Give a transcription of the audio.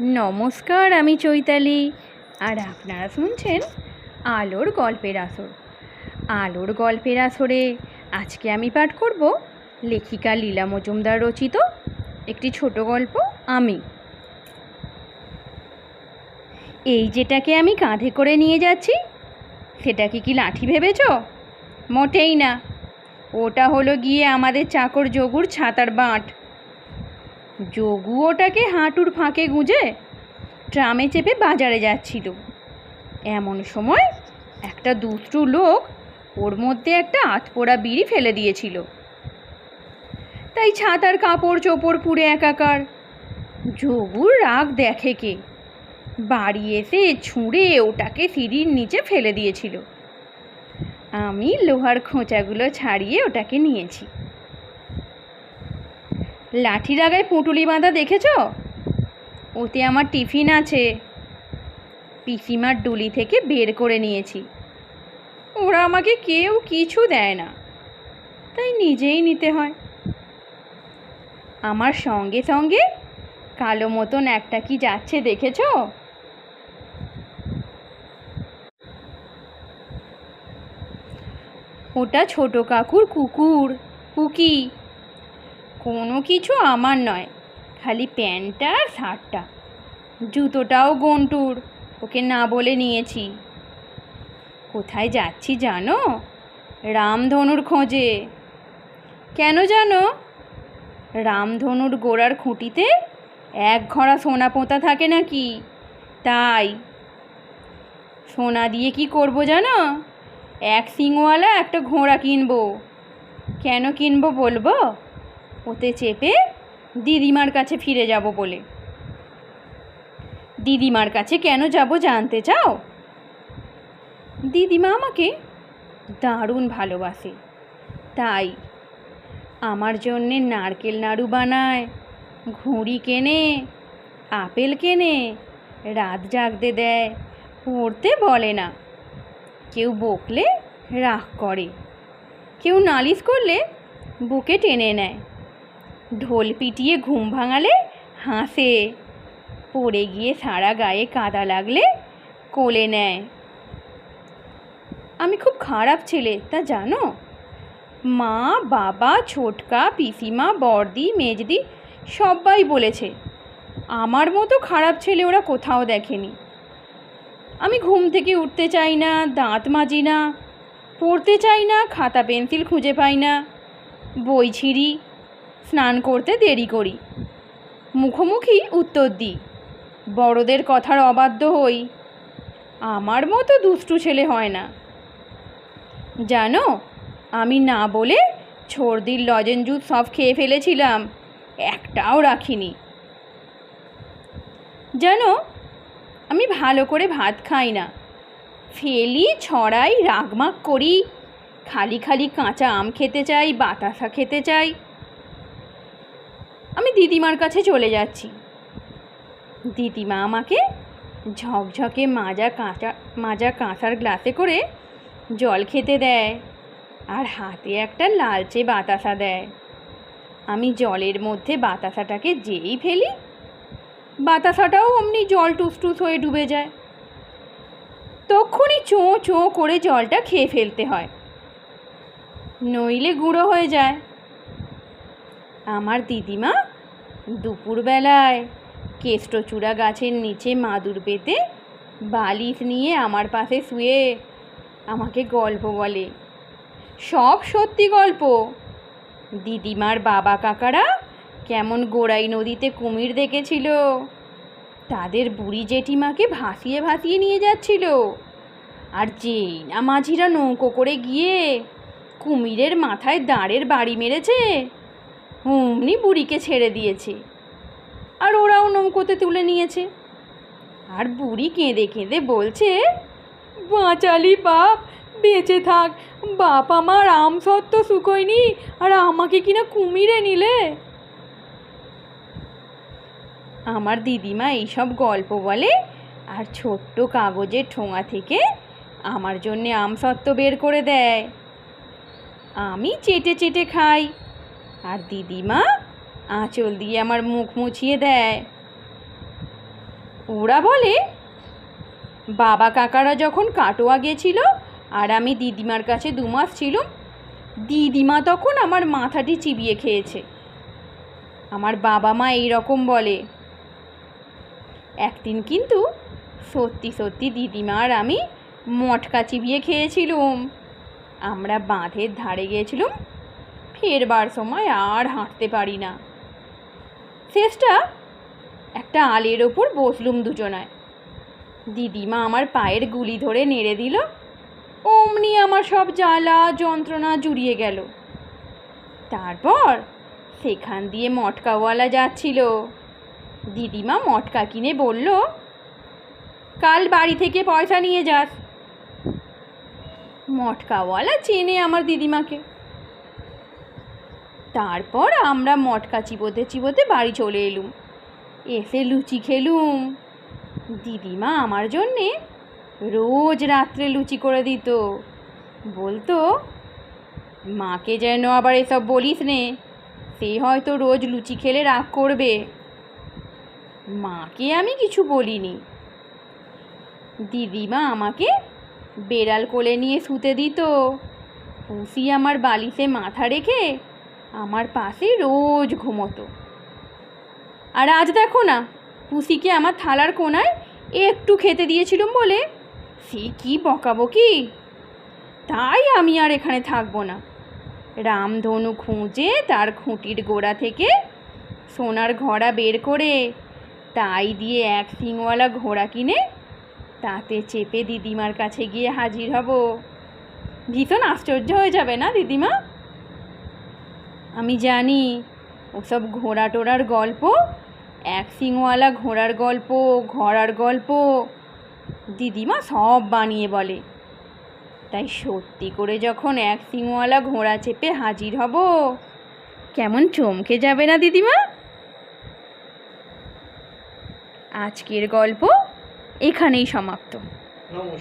নমস্কার, আমি চৈতালি। আর আপনারা শুনছেন আলোর গল্পের আসর। আলোর গল্পের আসরে আজকে আমি পাঠ করব লেখিকা লীলা মজুমদার রচিত একটি ছোট গল্প, আমি। এই যেটাকে আমি কাঁধে করে নিয়ে যাচ্ছি, সেটাকে কি কি লাঠি ভেবেছ? মোটেই না। ওটা হলো গিয়ে আমাদের চাকর যোগুর ছাতার বাঁট। যোগু ওটাকে হাঁটুর ফাঁকে গুঁজে ট্রামে চেপে বাজারে যাচ্ছিল। এমন সময় একটা দুষ্টু লোক ওর মধ্যে একটা আতপোড়া বিড়ি ফেলে দিয়েছিল। তাই ছাতার কাপড় চোপড় পুড়ে একাকার। যোগুর রাগ দেখে কে? বাড়ি এসে ছুঁড়ে ওটাকে সিঁড়ির নিচে ফেলে দিয়েছিল। আমি লোহার খোঁচাগুলো ছাড়িয়ে ওটাকে নিয়েছি। লাঠির আগায় পুঁটুলি বাঁধা দেখেছ? ওতে আমার টিফিন আছে। পিসিমার ডুলি থেকে বের করে নিয়েছি। ওরা আমাকে কেউ কিছু দেয় না। তাই নিজেই নিতে হয়। আমার সঙ্গে সঙ্গে কালো মতন একটা কি যাচ্ছে দেখেছ? ওটা ছোট কাকুর কুকুর কুকি কোনো কিছু আমার নয়, খালি প্যান্টটা আর শার্টটা। জুতোটাও গন্টুর, ওকে না বলে নিয়েছি। কোথায় যাচ্ছি জানো? রামধনুর খোঁজে। কেন জানো? রামধনুর গোড়ার খুঁটিতে এক ঘড়া সোনা পোঁতা থাকে নাকি? তাই। সোনা দিয়ে কি করব জানো? এক সিংওয়ালা একটা ঘোড়া কিনবো। কেন কিনবো বলব? ওতে চেপে দিদিমার কাছে ফিরে যাব বলে। দিদিমার কাছে কেন যাব জানতে চাও? দিদিমা আমাকে দারুণ ভালোবাসে। তাই আমার জন্যে নারকেল নাড়ু বানায়, ঘুড়ি কেনে, আপেল কেনে, রাত জাগতে দেয়, পড়তে বলে না। কেউ বকলে রাগ করে, কেউ নালিশ করলে বুকে টেনে নেয়। ঢোল পিটিয়ে ঘুম ভাঙালে হাসে। পড়ে গিয়ে সারা গায়ে কাদা লাগলে কোলে নেয়। আমি খুব খারাপ ছেলে, তা জানো? মা, বাবা, ছোটকা, পিসিমা বর্দি মেজদি সবাই বলেছে, আমার মতো খারাপ ছেলে ওরা কোথাও দেখেনি। আমি ঘুম থেকে উঠতে চাই না, দাঁত মাজি না, পড়তে চাই না, খাতা পেন্সিল খুঁজে পাই না, বই ছিঁড়ি স্নান করতে দেরি করি। মুখোমুখি উত্তর দিই, বড়দের কথার অবাধ্য হই। আমার মতো দুষ্টু ছেলে হয় না। জানো, আমি না বলে ছর্দির লজেন জুস সব খেয়ে ফেলেছিলাম, একটাও রাখিনি। জানো, আমি ভালো করে ভাত খাই না। ফেলি, ছড়াই, রাগমাগ করি, খালি খালি কাঁচা আম খেতে চাই, বাতাসা খেতে চাই। আমি দিদিমার কাছে চলে যাচ্ছি। দিদিমা আমাকে ঝকঝকে মাজা কাঁচা, মাজা কাঁচার গ্লাসে করে জল খেতে দেয় আর হাতে একটা লালচে বাতাসা দেয়। আমি জলের মধ্যে বাতাসাটাকে যেই ফেলি, বাতাসাটাও অমনি জল টুসটুস হয়ে ডুবে যায়। তক্ষুনি চোঁ চোঁ করে জলটা খেয়ে ফেলতে হয়। নইলে গুঁড়ো হয়ে যায়। আমার দিদিমা দুপুরবেলায় কেষ্টচূড়া গাছের নিচে মাদুর পেতে বালিশ নিয়ে আমার পাশে শুয়ে আমাকে গল্প বলে। সব সত্যি গল্প। দিদিমার বাবা কাকারা কেমন গোড়াই নদীতে কুমির দেখেছিল। তাদের বুড়ি জেঠিমাকে ভাসিয়ে ভাসিয়ে নিয়ে যাচ্ছিল। আর যেই না মাঝিরা নৌকো করে গিয়ে কুমিরের মাথায় দাঁড়ের বাড়ি মেরেছে অমনি বুড়িকে ছেড়ে দিয়েছে। আর ওরাও নৌকোতে তুলে নিয়েছে। আর বুড়ি কেঁদে কেঁদে বলছে, বাঁচালি বাপ, বেঁচে থাক। বাপ আমার আম সত্ত্ব শুকোয়নি, আর আমাকে কিনা কুমিরে নিলে? আমার দিদিমা এইসব গল্প বলে, আর ছোট্ট কাগজের ঠোঙা থেকে আমার জন্যে আম সত্ত্ব বের করে দেয়। আমি চেটে চেটে খাই। আর দিদিমা আঁচল দিয়ে আমার মুখ মুছিয়ে দেয়। ওরা বলে, বাবা কাকারা যখন কাটোয়া গেছিল আর আমি দিদিমার কাছে দু মাস ছিলাম, দিদিমা তখন আমার মাথাটি চিবিয়ে খেয়েছে। আমার বাবা মা এই রকম বলে। একদিন কিন্তু সত্যি সত্যি দিদিমা আর আমি মটকা চিবিয়ে খেয়েছিলুম। আমরা বাঁধের ধারে গিয়েছিলুম ফেরবার সময় আর হাঁটতে পারি না। শেষটা একটা আলের ওপর বসলুম দুজনায়। দিদিমা আমার পায়ের গুলি ধরে নেড়ে দিল। অমনি আমার সব জ্বালা, যন্ত্রণা জুড়িয়ে গেল। তারপর সেখান দিয়ে মটকাওয়ালা যাচ্ছিল। দিদিমা মটকা কিনে বলল, কাল বাড়ি থেকে পয়সা নিয়ে যাস। মটকাওয়ালা চেনে আমার দিদিমাকে। তারপর আমরা মটকা চিবোতে চিবোতে বাড়ি চলে এলুম। এসে লুচি খেলুম। দিদিমা আমার জন্যে রোজ রাত্রে লুচি করে দিত। বলতো, মাকে যেন আবার এসব বলিস নে, সে হয়তো রোজ লুচি খেলে রাগ করবে। মাকে আমি কিছু বলিনি। দিদিমা আমাকে বেড়াল কোলে নিয়ে শুতে দিত। পুষি আমার বালিশে মাথা রেখে আমার পাশে রোজ ঘুমোতো। আর আজ দেখো না পুষিকে আমার থালার কোনায় একটু খেতে দিয়েছিলুম বলে। সে কি বকাবকি? তাই আমি আর এখানে থাকব না। রামধনু খুঁজে তার খুঁটির গোড়া থেকে সোনার ঘোড়া বের করে, তাই দিয়ে এক সিংওয়ালা ঘোড়া কিনে তাতে চেপে দিদিমার কাছে গিয়ে হাজির হব। ভীষণ আশ্চর্য হয়ে যাবে না দিদিমা? আমি জানি ওসব ঘোড়া টোড়ার গল্প, এক সিংওয়ালা ঘোড়ার গল্প ঘোড়ার গল্প, দিদিমা সব বানিয়ে বলে। তাই সত্যি করে যখন এক সিংওয়ালা ঘোড়া চেপে হাজির হব, কেমন চমকে যাবে না দিদিমা? আজকের গল্প এখানেই সমাপ্ত। নমস্কার।